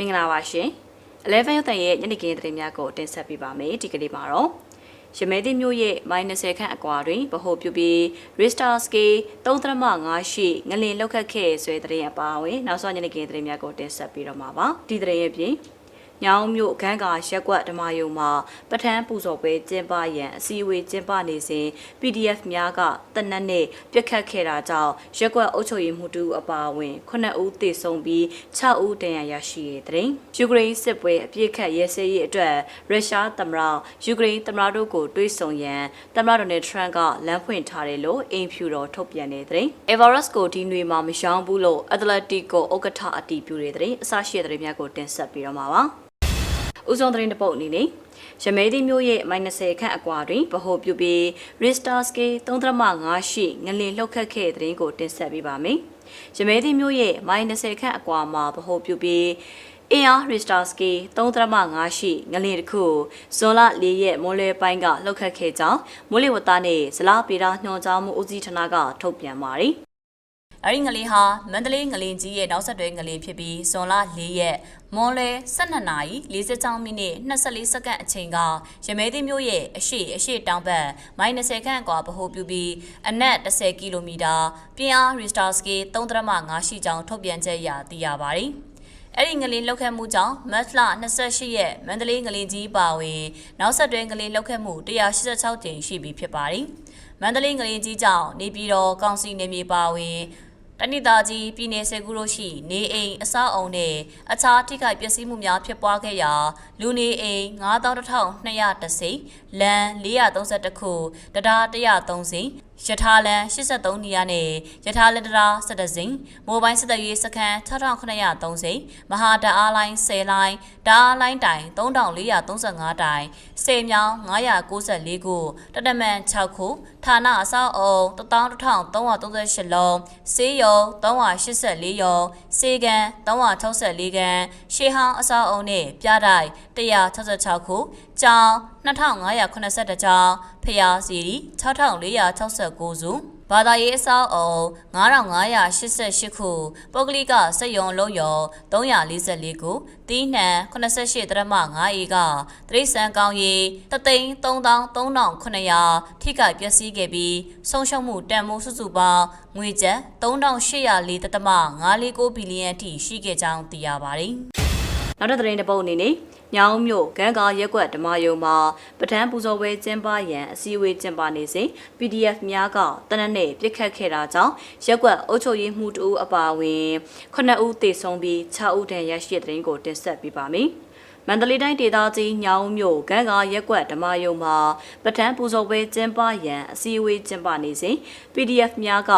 င်္ဂလာပါရှင်11ရက်တန်ရဲ့ညနေခင်းသတင်းများကိုတင်ဆက်ပေးပါမယ်ဒီကနေ့မှာတော့ရမဲသည့်မြို့ရဲ့ -30 ခန့်အကွာတွင်ဗဟိုပြုပြီး Richter scale 3.5ရှိငလင်လောက်ခတ်ခဲ့ဆွဲသတင်းအပါအဝင်နောက်ဆုံးညနေခင်းသတင်းများကိုတင်ဆက်ပေးတော့မှာပါဒီသတင်းရဲ့ပြင် ညောင်မြို့ခန်းကာရက်ကွက်ဓမ္မယုံမှာပထန်းပူဇော်ပွဲကျင်းပရန်အစည်းအဝေးကျင်းပနေစဉ် PDF များကတနက်နေ့ပြက်ခတ်ခဲ့တာကြောင့်ရက်ကွက်အုပ်ချုပ်ရေးမှူးတူအပါအဝင်9ဦးသေဆုံးပြီး6ဦးဒဏ်ရာရရှိတဲ့တဲ့ယူကရိန်းစစ်ပွဲအပြစ်ခတ်ရဲစဲရေးအတွက်ရုရှားသမ္မတယူကရိန်းသမ္မတတို့ကိုတွေးဆုံရန်သမ္မတဒေါ်နယ်ထရန့်ကလမ်းဖွင့်ထားတယ်လို့အင်ဖြူတော်ထုတ်ပြန်နေတဲ့တဲ့ Everest ကိုဒီနွေမှာမရှောင်ဘူးလို့ Atletico ဥက္ကဋ္ဌအတီးပြုတဲ့တဲ့အစရှိတဲ့တဲ့များကိုတင်ဆက်ပေးတော့မှာပါ။ ဦးဆုံးသတင်းတစ်ပုတ်အနေနဲ့ရမဲသည့်မြို့ရဲ့ -30 ခန့်အကွာတွင်ဗဟိုပြုပြီး Richter scale 3.5ရှိငလင်လှုပ်ခတ်ခဲ့တဲ့သတင်းကိုတင်ဆက်ပေးပါမယ်။ရမဲသည့်မြို့ရဲ့ -30 ခန့်အကွာမှာဗဟိုပြုပြီးအင်အား Richter scale 3.5ရှိငလင်တစ်ခုဇွန်လ၄ရက်မိုးလေပိုင်းကလှုပ်ခတ်ခဲ့ကြောင်းမိုးလေဝသနဲ့ဇလားပေတာညွှန်ကြားမှုဦးစီးဌာနကထုတ်ပြန်ပါတယ်။ အဲ့ဒီငလင်ဟာမန္တလေးငလင်ကြီးရဲ့နောက်ဆက်တွဲငလင်ဖြစ်ပြီးဇွန်လ၄ရက်မွန်လဲ12နာရီ46မိနစ်24စက္ကန့်အချိန်ကရမဲသီးမြို့ရဲ့အရှိအရှိတောင်ဘက်မိုင်20ခန့်ကွာဗဟိုပြုပြီးအနက်10ကီလိုမီတာပြင်းအားရီစတာစကီ3.5ရှိကြောင်းထုတ်ပြန်ချက်အရသိရပါတယ်။အဲ့ဒီငလင်လောက်ခတ်မှုကြောင့်မတ်လ28ရက်မန္တလေးငလင်ကြီးပါဝင်နောက်ဆက်တွဲငလင်လောက်ခတ်မှု186ကြိမ်ရှိပြီဖြစ်ပါတယ်။မန္တလေးငလင်ကြီးကြောင့်နေပြည်တော်ကောင်စီနေမြေပါဝင် တနိသားကြီးပြည်내စေကူတို့ရှိနေအိမ်အဆောက်အုံနဲ့အခြားထိခိုက်ပျက်စီးမှုများဖြစ်ပွားခဲ့ရာလူနေအိမ်9210လမ်း432ခုတရား130ရထားလမ်း83နေရာနဲ့ရထားလက်တရာ17စိန်မိုဘိုင်းစစ်တပ်ရေးစခန်း6903စိန်မဟာတအားလိုင်း10လိုင်းတအားလိုင်းတိုင်3435တိုင်စေမြောင်း994ခုတတမန်6ခု ဌာနအဆောက်အုံ11338လုံးစေးရုံ384ရုံစေကန်364ကန်ရှေးဟောင်းအဆောက်အုံနဲ့ပြတိုက်166ခုကျောင်း2582ကျောင်းဖျားစီရီ6469စု ဘာသာရေးအဆောက်အုံ9588ခုပုဂ္ဂလိကစက်ရုံလုံးရုံ344ခုတီးနှံ88.5ဧကတရိษံကောင်းရီ333,900ထိခိုက်ပျက်စီးခဲ့ပြီးဆုံးရှုံးမှုတန်မိုးစုစုပေါင်းငွေကျပ်3,804.549ဘီလီယံအထိရှိခဲ့ကြောင်းသိရပါတယ်။ နောက်တဲ့သတင်းတစ်ပုဒ်အနေနဲ့ညောင်မြို့ဂန်းကာရက်ကွက်ဓမ္မယုံမှာပထမပူဇော်ပွဲကျင်းပရန်အစည်းအဝေးကျင်းပနေစဉ် PDF များကတနက်နေ့ပြစ်ခတ်ခဲ့တာကြောင့်ရက်ကွက်အုပ်ချုပ်ရေးမှူးတဦးအပါအဝင်9ဦးသေဆုံးပြီး6ဦးဒဏ်ရာရရှိတဲ့တဲ့ရင်ကိုတင်ဆက်ပေးပါမယ်။ မန္တလေးတိုင်းဒေသကြီးညောင်မြို့ဂန်းကာရက်ကွက်ဓမ္မယုံမှာပထမပူဇော်ပွဲကျင်းပရန်အစည်းအဝေးကျင်းပနေစဉ် PDF များက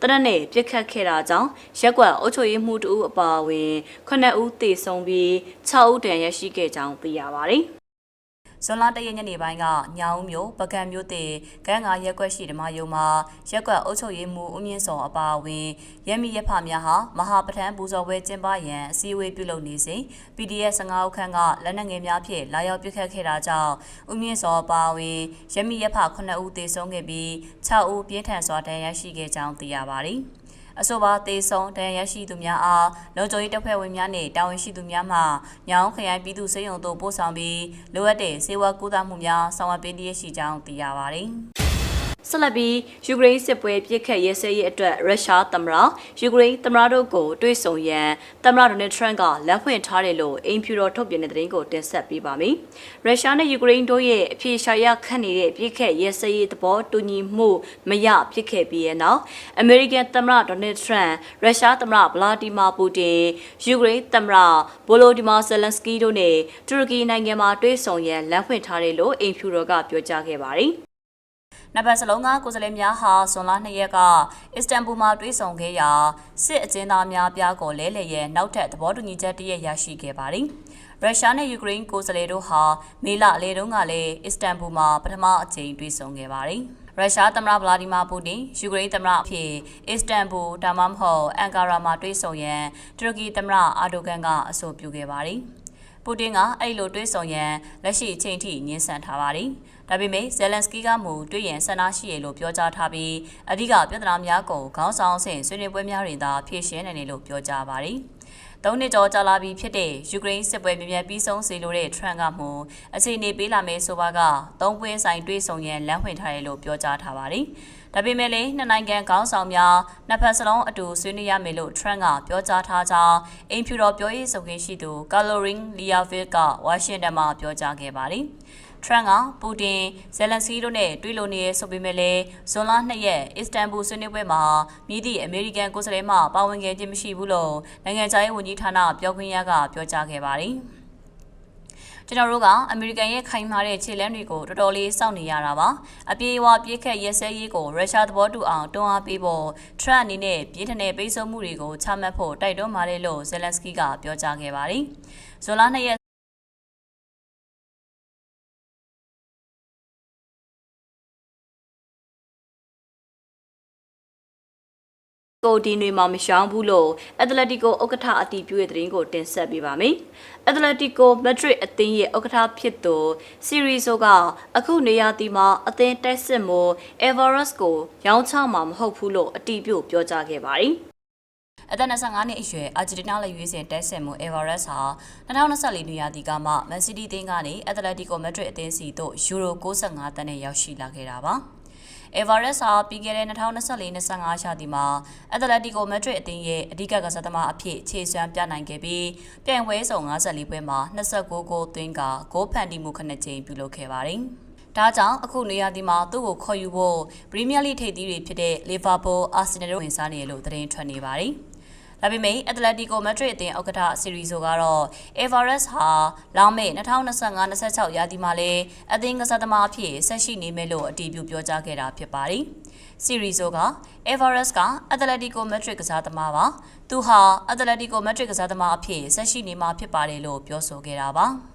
တရက်နဲ့ပြစ်ခတ်ခဲ့တာကြောင့်ရက်ကွက်အုပ်ချုပ်ရေးမှူးတဦးအပါအဝင်9ဦးသေဆုံးပြီး6ဦးဒဏ်ရာရှိခဲ့ကြောင်းသိရပါတယ်။ ဇွန်လတရက်ညနေပိုင်းကညောင်မြို့ပကံမြို့တင်ကန်းငါရက်ကွက်ရှိဓမ္မယုံမှာရက်ကွက်အုပ်ချုပ်ရေးမှူးဦးမြင့်စောအပါအဝင်ရမီရဖများဟာမဟာပထန်ပူဇော်ပွဲကျင်းပရန်အစည်းအဝေးပြုလုပ်နေစဉ် PDF 15ဦးခန့်ကလက်နက်ငယ်များဖြင့်လာရောက်ပစ်ခတ်ခဲ့တာကြောင့်ဦးမြင့်စောအပါအဝင်ရမီရဖ9ဦးသေဆုံးခဲ့ပြီး6ဦးပြင်းထန်စွာဒဏ်ရာရှိခဲ့ကြောင်းသိရပါတယ်။ အဆိုပါတေဆုံတန်ရရှိသူများအားလုံခြုံရေးတပ်ဖွဲ့ဝင်များနှင့်တာဝန်ရှိသူများမှညောင်ခရိုင်ပြည်သူ့စေယုံတို့ပို့ဆောင်ပြီးလိုအပ်တဲ့စေဝါကူးသမှုများဆောင်ရွက်ပေးလျက်ရှိကြောင်းသိရပါသည်။ ဆက်လက်ပြီးယူကရိန်းစစ်ပွဲပြစ်ခတ်ရဲစဲရေးအတွက်ရုရှားသမ္မတယူကရိန်းသမ္မတတို့ကိုတွေ့ဆုံရန်သမ္မတဒေါ်နယ်ထရန့်ကလက်ဖွင့်ထားတယ်လို့အင်ဖြူတော်ထုတ်ပြန်တဲ့သတင်းကိုတင်ဆက်ပေးပါမယ်။ရုရှားနဲ့ယူကရိန်းတို့ရဲ့အပြေရှားရခတ်နေတဲ့ပြစ်ခတ်ရဲစဲရေးသဘောတူညီမှုမရဖြစ်ခဲ့ပြီးတဲ့နောက်အမေရိကန်သမ္မတဒေါ်နယ်ထရန့်ရုရှားသမ္မတဗလာဒီမာပူတင်ယူကရိန်းသမ္မတဗိုလိုဒီမာဇယ်လန်စကီတို့နဲ့တူရကီနိုင်ငံမှာတွေ့ဆုံရန်လက်ဖွင့်ထားတယ်လို့အင်ဖြူတော်ကပြောကြားခဲ့ပါတယ်။ နှစ်ပတ်စလုံးကကိုယ်စားလှယ်များဟာဇွန်လ2ရက်ကအစ္စတန်ဘူမှာတွေ့ဆုံခဲ့ရာစစ်အကျဉ်းသားများပြားကိုလဲလှယ်ရဲ့နောက်ထပ်သဘောတူညီချက်တရက်ရရှိခဲ့ပါတယ်။ရုရှားနဲ့ယူကရိန်းကိုယ်စားလှယ်တို့ဟာမေလအလယ်တုန်းကလည်းအစ္စတန်ဘူမှာပထမအကြိမ်တွေ့ဆုံခဲ့ပါတယ်။ရုရှားသမ္မတဗလာဒီမာပူတင်ယူကရိန်းသမ္မတအဖြစ်အစ္စတန်ဘူဒါမှမဟုတ်အန်ကာရာမှာတွေ့ဆုံရန်တူရကီသမ္မတအာဒိုဂန်ကအဆိုပြုခဲ့ပါတယ်။ ပူတင်ကအဲ့လိုတွေးဆောင်ရန်လက်ရှိအချိန်ထိညှင်းဆန်ထားပါတယ်။ဒါပေမဲ့ဇယ်လန်စကီကမူတွေ့ရန်ဆန္ဒရှိရလို့ပြောကြားထားပြီးအဓိကပြဿနာများကိုခေါင်းဆောင်ဆင့်ဆွေးနွေးပွဲများတွင်သာဖြေရှင်းနိုင်တယ်လို့ပြောကြားပါတယ်။သုံးနှစ်ကျော်ကြာလာပြီဖြစ်တဲ့ယူကရိန်းစစ်ပွဲမြင်မြန်ပြီးဆုံးစေလိုတဲ့ထရန့်ကမှအခြေအနေပေးလာမယ်ဆိုပါကသုံးပွင့်ဆိုင်တွေးဆုံရန်လမ်းဖွင့်ထားတယ်လို့ပြောကြားထားပါတယ်။ ဒါပေမဲ့လည်းနှစ်နိုင်ငံခေါင်းဆောင်များနှစ်ဖက်စလုံးအတူဆွေးနွေးရမယ်လို့ထရန့်ကပြောကြားထားကြောင်းအိမ်ဖြူတော်ပြောရေးဆိုခွင့်ရှိသူကာလိုရင်လီယာဗစ်ကဝါရှင်တန်မှာပြောကြားခဲ့ပါတယ်။ထရန့်ကပူတင်ဇယ်လန်စကီတို့နဲ့တွေ့လုံနေရဆိုပေမဲ့လည်းဇွန်လ2ရက်အစ္စတန်ဘူဆွေးနွေးပွဲမှာမြည်သည့်အမေရိကန်ကိုယ်စားလှယ်မှပါဝင်ခဲ့ခြင်းမရှိဘူးလို့နိုင်ငံခြားရေးဝန်ကြီးဌာနပြောခွင့်ရကပြောကြားခဲ့ပါတယ်။ ကျွန်တော်တို့ကအမေရိကန်ရဲ့ခိုင်မာတဲ့ခြေလှမ်းတွေကိုတော်တော်လေးစောင့်နေရတာပါအပြေးအဝပြေးခက်ရက်စဲရေးကိုရုရှားသဘောတူအောင်တွန်းအားပေးဖို့ထရန့်အနေနဲ့ပြည်ထနဲ့ပိတ်ဆို့မှုတွေကိုချမှတ်ဖို့တိုက်တွန်းပါတယ်လို့ဇယ်လန်စကီကပြောကြားခဲ့ပါတယ်ဇွန်လ2ရက် ကိုဒီနွေမှာမရှောင်းဘူးလို့အက်တလက်တီကိုဥက္ကဋ္ဌအတီးပြုရဲ့သတင်းကိုတင်ဆက်ပေးပါမယ်။အက်တလက်တီကိုမက်ဒရစ်အသင်းရဲ့ဥက္ကဋ္ဌဖြစ်သူစီရီဆိုကအခုနေရာတီမှာအသင်းတိုက်စစ်မို့အေဗာရက်စ်ကိုရောင်းချမှာမဟုတ်ဘူးလို့အတီးပြုပြောကြားခဲ့ပါတယ်။အသက်25နှစ်အရွယ်အာဂျင်တီးနားလက်ရွေးစင်တက်ဆင်မှုအေဗာရက်စ်ဟာ2024နေရာဒီကမှမန်စီးတီးအသင်းကနေအက်တလက်တီကိုမက်ဒရစ်အသင်းစီသို့ယူရို65တန်းနဲ့ရောက်ရှိလာခဲ့တာပါ။ Everest ဟာပြီးခဲ့တဲ့2024-25ရာသီမှာအက်တလက်တီကိုမက်ဒရစ်အသင်းရဲ့အဓိကကစားသမားအဖြစ်ခြေစွမ်းပြနိုင်ခဲ့ပြီးပြိုင်ပွဲစုံ54ပွဲမှာ29ဂိုးသွင်းကဂိုးဖန်တီမှုခနဲ့ချိန်ပြုလုပ်ခဲ့ပါတယ်။ဒါကြောင့်အခုနေရာဒီမှာသူ့ကိုခေါ်ယူဖို့ပရီးမီးယားလိထိပ်သီးတွေဖြစ်တဲ့လီဗာပူး၊အာဆင်နယ်တို့ဝင်စားနေတယ်လို့သတင်းထွက်နေပါတယ်။ ဒါပေမဲ့အက်တလက်တီကိုမက်ဒရစ်အသင်းဥက္ကဋ္ဌစီရီဆိုကတော့အေဗာရက်စ်ဟာလောင်းမေ2025-26ရာသီမှာလည်းအသင်းကစားသမားအဖြစ်ဆက်ရှိနေမယ်လို့အတည်ပြုပြောကြားခဲ့တာဖြစ်ပါတယ်။စီရီဆိုကအေဗာရက်စ်ကအက်တလက်တီကိုမက်ဒရစ်ကစားသမားပါ။သူဟာအက်တလက်တီကိုမက်ဒရစ်ကစားသမားအဖြစ်ဆက်ရှိနေမှာဖြစ်ပါတယ်လို့ပြောဆိုခဲ့တာပါ။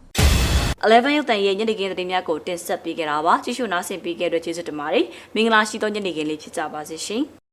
11ရုပ်တန်ရဲ့ညနေခင်းသတင်းများကိုတင်ဆက်ပေးခဲ့တာပါကြည့်ရှုနားဆင်ပေးခဲ့တဲ့ကျေးဇူးတင်ပါတယ်မင်္ဂလာရှိသောညနေခင်းလေးဖြစ်ကြပါစေရှင်